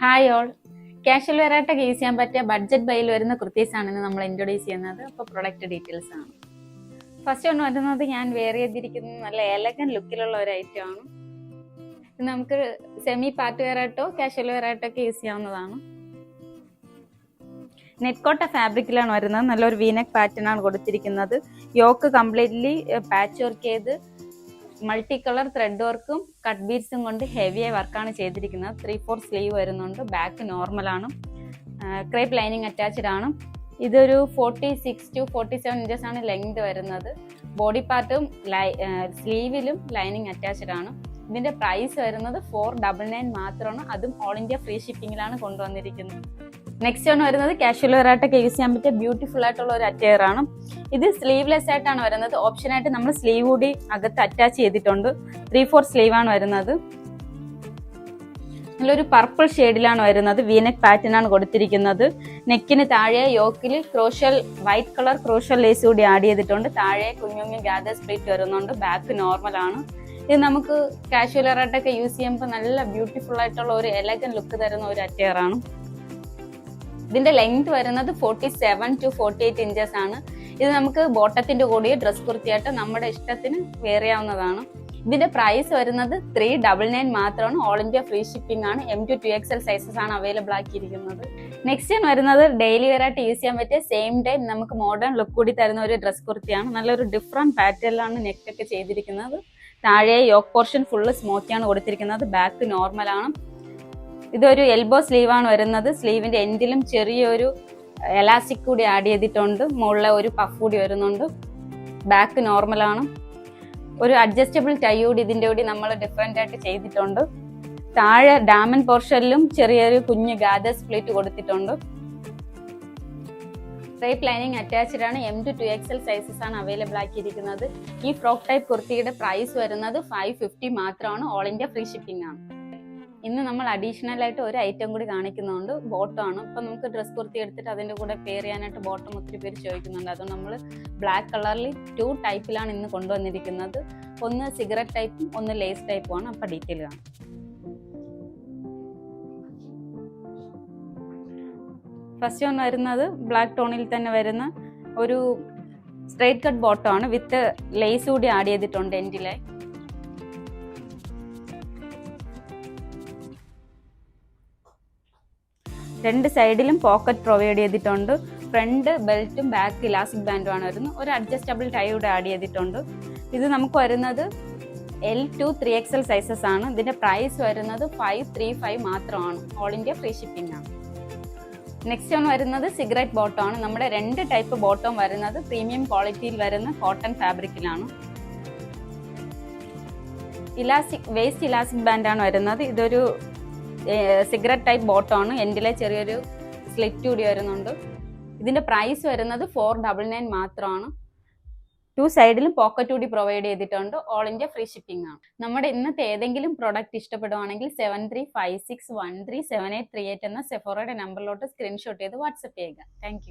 Hi all casual വെറൈറ്റൊക്കെ use ചെയ്യാൻ പറ്റിയ ബഡ്ജറ്റ് ബൈയിൽ വരുന്ന കുർത്തീസ് ആണ് ഇന്ന് നമ്മൾ ഇൻട്രൊഡ്യൂസ് ചെയ്യുന്നത്. അപ്പോൾ പ്രൊഡക്റ്റ് ഡീറ്റെയിൽസ് ആണ്. ഫസ്റ്റ് ഒന്ന് വരുന്നത് ഞാൻ വെയർ ചെയ്തിരിക്കുന്ന നല്ല എലഗൻ ലുക്കിലുള്ള ഒരു ഐറ്റം ആണ്. ഇത് നമുക്ക് സെമി പാർട്ട് വെയർ ആയിട്ടോ ക്യാഷ്വൽ വെയർ ആയിട്ടോ ഒക്കെ യൂസ് ചെയ്യാവുന്നതാണ്. നെറ്റ് കോട്ട ഫാബ്രിക്കിലാണ് വരുന്നത്. നല്ലൊരു വീനക് പാറ്റേൺ ആണ് കൊടുത്തിരിക്കുന്നത്. യോക്ക് കംപ്ലീറ്റ്ലി പാച്ച് വർക്ക് ചെയ്ത് മൾട്ടി കളർ ത്രെഡ് വർക്കും കട്ട് ബീഡ്സും കൊണ്ട് ഹെവി ആയി വർക്കാണ് ചെയ്തിരിക്കുന്നത്. ത്രീ ഫോർ സ്ലീവ് വരുന്നുണ്ട്. ബാക്ക് നോർമലാണ് ക്രേപ്പ് ലൈനിങ് അറ്റാച്ച്ഡ് ആണ്. ഇതൊരു forty six to forty seven inches ആണ് ലെങ്ത് വരുന്നത്. ബോഡി പാർട്ടും സ്ലീവിലും ലൈനിങ് അറ്റാച്ച്ഡ് ആണ്. ഇതിന്റെ പ്രൈസ് വരുന്നത് ഫോർ ഡബിൾ നയൻ മാത്രമാണ്. അതും ഓൾ ഇന്ത്യ ഫ്രീ ഷിപ്പിംഗിലാണ് കൊണ്ടുവന്നിരിക്കുന്നത്. നെക്സ്റ്റ് ആണ് വരുന്നത് കാഷ്വൽ വെയറായിട്ടൊക്കെ യൂസ് ചെയ്യാൻ പറ്റിയ ബ്യൂട്ടിഫുൾ ആയിട്ടുള്ള ഒരു അറ്റയർ ആണ്. ഇത് സ്ലീവ്ലെസ് ആയിട്ടാണ് വരുന്നത്. ഓപ്ഷൻ ആയിട്ട് നമ്മൾ സ്ലീവ് കൂടി അകത്ത് അറ്റാച്ച് ചെയ്തിട്ടുണ്ട്. ത്രീ ഫോർ സ്ലീവ് ആണ് വരുന്നത്. നല്ലൊരു പർപ്പിൾ ഷെയ്ഡിലാണ് വരുന്നത്. വീനെക് പാറ്റേൺ ആണ് കൊടുത്തിരിക്കുന്നത്. നെക്കിന് താഴെ യോക്കിൽ crochet white colour crochet lace കൂടി ആഡ് ചെയ്തിട്ടുണ്ട്. താഴെ കുഞ്ഞു കുഞ്ഞു ഗ്യാദർ സ്പ്ലിറ്റ് വരുന്നുണ്ട്. ബാക്ക് നോർമൽ ആണ്. ഇത് നമുക്ക് കാഷ്വൽ ആയിട്ടൊക്കെ യൂസ് ചെയ്യുമ്പോൾ നല്ല ബ്യൂട്ടിഫുൾ ആയിട്ടുള്ള ഒരു എലഗൻ ലുക്ക് തരുന്ന ഒരു അറ്റയർ ആണ്. ഇതിന്റെ ലെങ്ത് വരുന്നത് forty seven to forty eight inches ആണ്. ഇത് നമുക്ക് ബോട്ടത്തിന്റെ കൂടി ഡ്രസ് കുർത്തിയായിട്ട് നമ്മുടെ ഇഷ്ടത്തിന് വേറെയാവുന്നതാണ് ഇതിന്റെ പ്രൈസ് വരുന്നത് ത്രീ ഡബിൾ നയൻ മാത്രമാണ്. ഓൾ ഇന്ത്യ ഫ്രീ ഷിപ്പിംഗ് ആണ്. M to two X L sizes ആണ് അവൈലബിൾ ആക്കിയിരിക്കുന്നത്. നെക്സ്റ്റ് വരുന്നത് ഡെയിലി വെയർ ആയിട്ട് യൂസ് ചെയ്യാൻ പറ്റിയ സെയിം ടൈം നമുക്ക് മോഡേൺ ലുക്ക് കൂടി തരുന്ന ഒരു ഡ്രസ് കുർത്തിയാണ്. നല്ലൊരു ഡിഫറെന്റ് പാറ്റേണിലാണ് നെക്ക് ഒക്കെ ചെയ്തിരിക്കുന്നത്. താഴെ യോക്ക് പോർഷൻ ഫുള്ള് സ്മോക്കിയാണ് കൊടുത്തിരിക്കുന്നത്. ബാക്ക് നോർമലാണ് ഇതൊരു എൽബോ സ്ലീവ് ആണ് വരുന്നത്. സ്ലീവിന്റെ എൻഡിലും ചെറിയൊരു എലാസ്റ്റിക് കൂടി ആഡ് ചെയ്തിട്ടുണ്ട്. മുകളിലെ ഒരു പഫ് കൂടി വരുന്നുണ്ട്. ബാക്ക് നോർമലാണ് ഒരു അഡ്ജസ്റ്റബിൾ ടൈ കൂടി ഇതിന്റെ കൂടി നമ്മൾ ഡിഫറെന്റ് ആയിട്ട് ചെയ്തിട്ടുണ്ട്. താഴെ ഡാമൻ പോർഷനിലും ചെറിയൊരു കുഞ്ഞ് ഗാദർ സ്പ്ലിറ്റ് കൊടുത്തിട്ടുണ്ട്. സ്ട്രൈപ്പ് ലൈനിങ് അറ്റാച്ച്ഡ് ആണ്. M to two X L sizes ആണ് അവൈലബിൾ ആക്കിയിരിക്കുന്നത്. ഈ ഫ്രോക്ക് ടൈപ്പ് കുർത്തിയുടെ പ്രൈസ് വരുന്നത് ഫൈവ് ഫിഫ്റ്റി മാത്രമാണ്. ഓൾ ഇന്ത്യ ഫ്രീ ഷിപ്പിംഗ് ആണ്. ഇന്ന് നമ്മൾ അഡീഷണൽ ആയിട്ട് ഒരു ഐറ്റം കൂടി കാണിക്കുന്നുണ്ട് ആണ്. ഇപ്പൊ നമുക്ക് ഡ്രസ് കുർത്തി എടുത്തിട്ട് അതിന്റെ കൂടെ പെയർ ചെയ്യാനായിട്ട് ബോട്ടം ഒത്തിരി പേര് ചോദിക്കുന്നുണ്ട്. അതുകൊണ്ട് നമ്മൾ ബ്ലാക്ക് കളറിൽ ടു ടൈപ്പിലാണ് ഇന്ന് കൊണ്ടുവന്നിരിക്കുന്നത്. ഒന്ന് സിഗരറ്റ് ടൈപ്പും ഒന്ന് ലേസ് ടൈപ്പും ആണ്. അപ്പൊ ഡീറ്റെയിൽ കാണാം. ഫസ്റ്റ് ഒന്ന് വരുന്നത് ബ്ലാക്ക് ടോണിൽ തന്നെ വരുന്ന ഒരു സ്ട്രെയിറ്റ് കട്ട് ബോട്ടം ആണ്. വിത്ത് ലേസ് കൂടി ആഡ് ചെയ്തിട്ടുണ്ട് എൻഡിലെ രണ്ട് സൈഡിലും പോക്കറ്റ് പ്രൊവൈഡ് ചെയ്തിട്ടുണ്ട്. ഫ്രണ്ട് ബെൽറ്റും ബാക്ക് ഇലാസ്റ്റിക് ബാൻഡും ആണ് വരുന്നത്. ഒരു അഡ്ജസ്റ്റബിൾ ടൈ കൂടെ ആഡ് ചെയ്തിട്ടുണ്ട്. ഇത് നമുക്ക് വരുന്നത് L two three XL sizes ആണ്. ഇതിന്റെ പ്രൈസ് വരുന്നത് ഫൈവ് ത്രീ ഫൈവ് മാത്രമാണ്. ഓൾ ഇന്ത്യ ഫ്രീ ഷിപ്പിംഗ് ആണ്. നെക്സ്റ്റ് വൺ വരുന്നത് സിഗരറ്റ് ബോട്ടം ആണ്. നമ്മുടെ രണ്ട് ടൈപ്പ് ബോട്ടം വരുന്നത് പ്രീമിയം ക്വാളിറ്റിയിൽ വരുന്ന കോട്ടൺ ഫാബ്രിക്കിലാണ് ഇലാസ്റ്റിക് വേസ്റ്റ് ഇലാസ്റ്റിക് ബാൻഡ് ആണ് വരുന്നത്. ഇതൊരു സിഗരറ്റ് ടൈപ്പ് ബോട്ടാണ് എന്റെ ചെറിയൊരു സ്ലിറ്റ് കൂടി വരുന്നുണ്ട്. ഇതിന്റെ പ്രൈസ് വരുന്നത് ഫോർ ഡബിൾ നയൻ മാത്രമാണ്. ടു സൈഡിലും പോക്കറ്റ് കൂടി പ്രൊവൈഡ് ചെയ്തിട്ടുണ്ട്. ഓൾ ഇന്ത്യ ഫ്രീ ഷിപ്പിംഗ് ആണ്. നമ്മുടെ ഇന്നത്തെ ഏതെങ്കിലും പ്രോഡക്റ്റ് ഇഷ്ടപ്പെടുവാണെങ്കിൽ seven three five six one three seven eight three eight എന്ന സെഫോറയുടെ നമ്പറിലോട്ട് സ്ക്രീൻഷോട്ട് ചെയ്ത് വാട്സപ്പ് ചെയ്യുക. താങ്ക്